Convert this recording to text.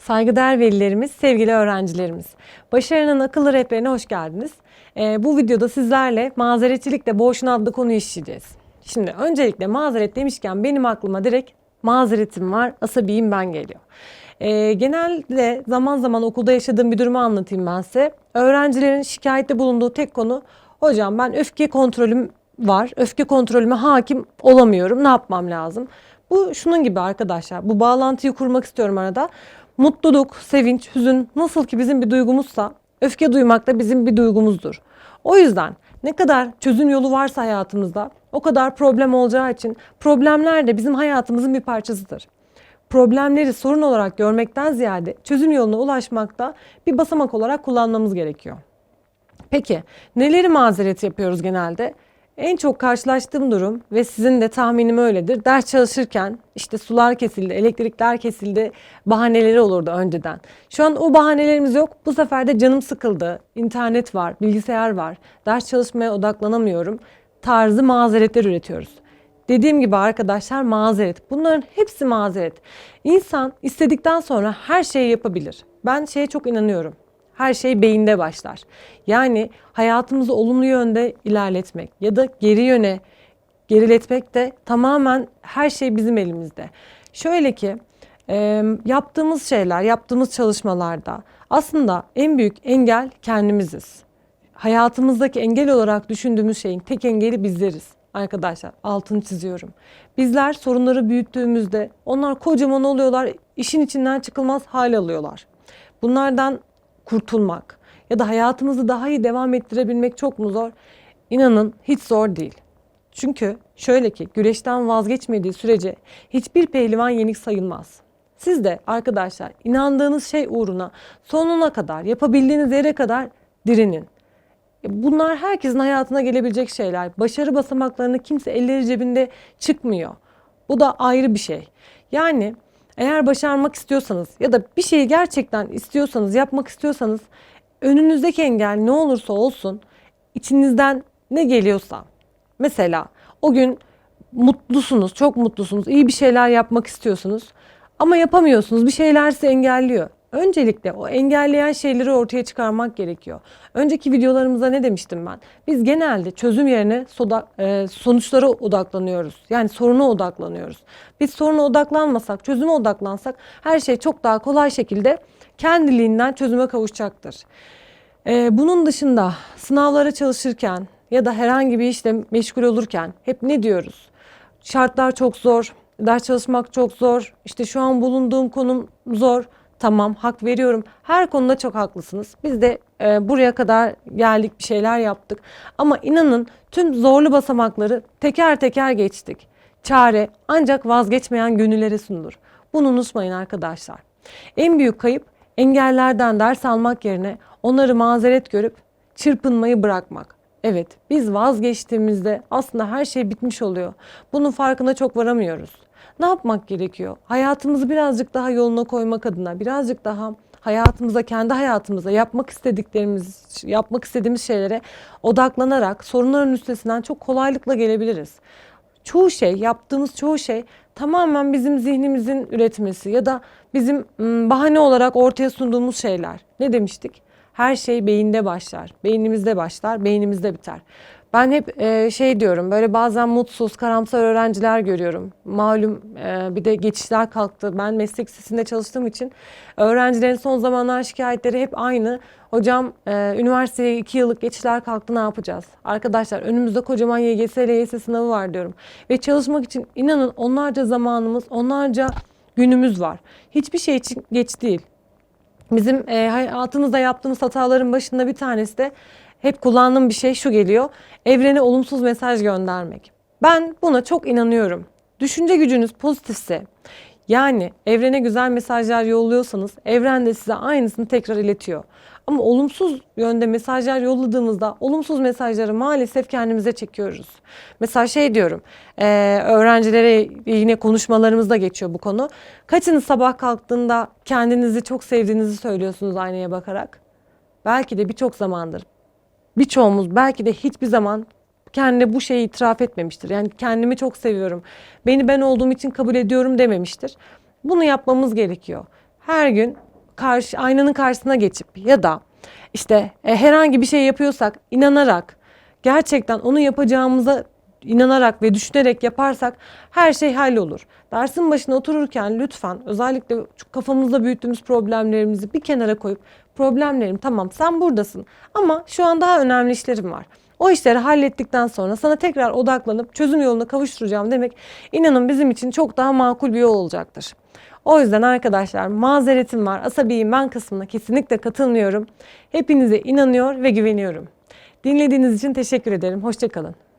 Saygıdeğer velilerimiz, sevgili öğrencilerimiz. Başarının akıllı rehberine hoş geldiniz. Ee, bu videoda sizlerle mazeretçilikle boğuşun adlı konuyu işleyeceğiz. Şimdi öncelikle mazeret demişken benim aklıma direkt mazeretim var, asabiyim ben geliyor. Ee, genelde zaman zaman okulda yaşadığım bir durumu anlatayım ben size. Öğrencilerin şikayette bulunduğu tek konu, hocam ben öfke kontrolüm var, öfke kontrolüme hakim olamıyorum, ne yapmam lazım? Bu şunun gibi arkadaşlar, bu bağlantıyı kurmak istiyorum arada. Mutluluk, sevinç, hüzün nasıl ki bizim bir duygumuzsa öfke duymak da bizim bir duygumuzdur. O yüzden ne kadar çözüm yolu varsa hayatımızda o kadar problem olacağı için problemler de bizim hayatımızın bir parçasıdır. Problemleri sorun olarak görmekten ziyade çözüm yoluna ulaşmakta bir basamak olarak kullanmamız gerekiyor. Peki neleri mazeret yapıyoruz genelde? En çok karşılaştığım durum ve sizin de tahminim öyledir. Ders çalışırken işte sular kesildi, elektrikler kesildi bahaneleri olurdu önceden. Şu an o bahanelerimiz yok. Bu sefer de canım sıkıldı. İnternet var, bilgisayar var. Ders çalışmaya odaklanamıyorum. Tarzı mazeretler üretiyoruz. Dediğim gibi arkadaşlar mazeret. Bunların hepsi mazeret. İnsan istedikten sonra her şeyi yapabilir. Ben şeye çok inanıyorum. Her şey beyinde başlar. Yani hayatımızı olumlu yönde ilerletmek ya da geri yöne geriletmek de tamamen her şey bizim elimizde. Şöyle ki e, yaptığımız şeyler, yaptığımız çalışmalarda aslında en büyük engel kendimiziz. Hayatımızdaki engel olarak düşündüğümüz şeyin tek engeli bizleriz arkadaşlar. Altını çiziyorum. Bizler sorunları büyüttüğümüzde onlar kocaman oluyorlar, işin içinden çıkılmaz hal alıyorlar. Bunlardan kurtulmak ya da hayatımızı daha iyi devam ettirebilmek çok mu zor? İnanın hiç zor değil. Çünkü şöyle ki güreşten vazgeçmediği sürece hiçbir pehlivan yenik sayılmaz. Siz de arkadaşlar inandığınız şey uğruna sonuna kadar yapabildiğiniz yere kadar direnin. E, Bunlar herkesin hayatına gelebilecek şeyler. Başarı basamaklarını kimse elleri cebinde çıkmıyor. Bu da ayrı bir şey. Yani eğer başarmak istiyorsanız ya da bir şeyi gerçekten istiyorsanız, yapmak istiyorsanız önünüzdeki engel ne olursa olsun içinizden ne geliyorsa mesela o gün mutlusunuz, çok mutlusunuz, iyi bir şeyler yapmak istiyorsunuz ama yapamıyorsunuz. Bir şeyler sizi engelliyor. Öncelikle o engelleyen şeyleri ortaya çıkarmak gerekiyor. Önceki videolarımızda ne demiştim ben? Biz genelde çözüm yerine soda, e, sonuçlara odaklanıyoruz. Yani soruna odaklanıyoruz. Biz soruna odaklanmasak, çözüme odaklansak her şey çok daha kolay şekilde kendiliğinden çözüme kavuşacaktır. E, bunun dışında sınavlara çalışırken ya da herhangi bir işle meşgul olurken hep ne diyoruz? Şartlar çok zor, ders çalışmak çok zor, işte şu an bulunduğum konum zor. Tamam hak veriyorum. Her konuda çok haklısınız. Biz de e, buraya kadar geldik bir şeyler yaptık. Ama inanın tüm zorlu basamakları teker teker geçtik. Çare ancak vazgeçmeyen gönüllere sunulur. Bunu unutmayın arkadaşlar. En büyük kayıp engellerden ders almak yerine onları mazeret görüp çırpınmayı bırakmak. Evet, biz vazgeçtiğimizde aslında her şey bitmiş oluyor. Bunun farkına çok varamıyoruz. Ne yapmak gerekiyor? Hayatımızı birazcık daha yoluna koymak adına, birazcık daha hayatımıza, kendi hayatımıza yapmak istediklerimiz, yapmak istediğimiz şeylere odaklanarak sorunların üstesinden çok kolaylıkla gelebiliriz. Çoğu şey, yaptığımız çoğu şey tamamen bizim zihnimizin üretmesi ya da bizim bahane olarak ortaya sunduğumuz şeyler. Ne demiştik? Her şey beyinde başlar, beynimizde başlar, beynimizde biter. Ben hep e, şey diyorum böyle bazen mutsuz, karamsar öğrenciler görüyorum. Malum e, bir de geçişler kalktı. Ben meslek lisesinde çalıştığım için öğrencilerin son zamanlar şikayetleri hep aynı. Hocam e, üniversiteye iki yıllık geçişler kalktı ne yapacağız? Arkadaşlar önümüzde kocaman YGS, LYS sınavı var diyorum. Ve çalışmak için inanın onlarca zamanımız, onlarca günümüz var. Hiçbir şey için geç değil. Bizim e, hayatımızda yaptığımız hataların başında bir tanesi de hep kullandığım bir şey şu geliyor. Evrene olumsuz mesaj göndermek. Ben buna çok inanıyorum. Düşünce gücünüz pozitifse yani evrene güzel mesajlar yolluyorsanız evren de size aynısını tekrar iletiyor. Ama olumsuz yönde mesajlar yolladığımızda olumsuz mesajları maalesef kendimize çekiyoruz. Mesela şey diyorum, e, öğrencilere yine konuşmalarımızda geçiyor bu konu. Kaçınız sabah kalktığında kendinizi çok sevdiğinizi söylüyorsunuz aynaya bakarak? Belki de birçok zamandır. Birçoğumuz belki de hiçbir zaman kendine bu şeyi itiraf etmemiştir. Yani kendimi çok seviyorum. Beni ben olduğum için kabul ediyorum dememiştir. Bunu yapmamız gerekiyor. Her gün karşı aynanın karşısına geçip ya da işte e, herhangi bir şey yapıyorsak inanarak gerçekten onu yapacağımıza inanarak ve düşünerek yaparsak her şey hallolur. Dersin başına otururken lütfen özellikle kafamızda büyüttüğümüz problemlerimizi bir kenara koyup problemlerim tamam sen buradasın ama şu an daha önemli işlerim var. O işleri hallettikten sonra sana tekrar odaklanıp çözüm yoluna kavuşturacağım demek inanın bizim için çok daha makul bir yol olacaktır. O yüzden arkadaşlar mazeretim var, asabiyim ben kısmına kesinlikle katılmıyorum. Hepinize inanıyor ve güveniyorum. Dinlediğiniz için teşekkür ederim. Hoşçakalın.